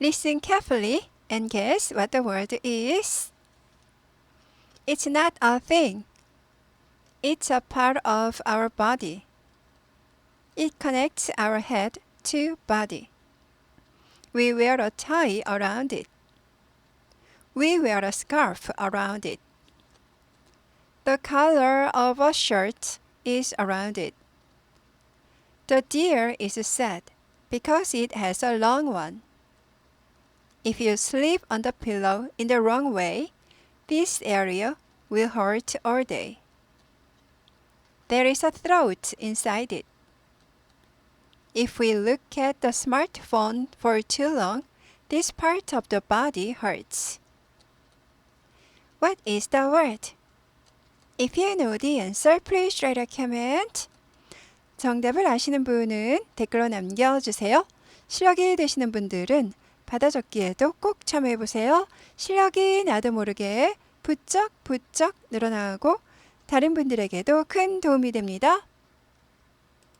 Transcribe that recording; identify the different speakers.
Speaker 1: Listen carefully and guess what the word is. It's not a thing. It's a part of our body. It connects our head to body. We wear a tie around it. We wear a scarf around it. The color of a shirt is around it. The deer is sad because it has a long one. If you sleep on the pillow in the wrong way, this area will hurt all day. There is a throat inside it. If we look at the smartphone for too long, this part of the body hurts. What is the word? If you know the answer, please write a comment. 정답을 아시는 분은 댓글로 남겨주세요. 실력이 되시는 분들은 받아 적기에도 꼭 참여해보세요. 실력이 나도 모르게 부쩍 부쩍 늘어나고 다른 분들에게도 큰 도움이 됩니다.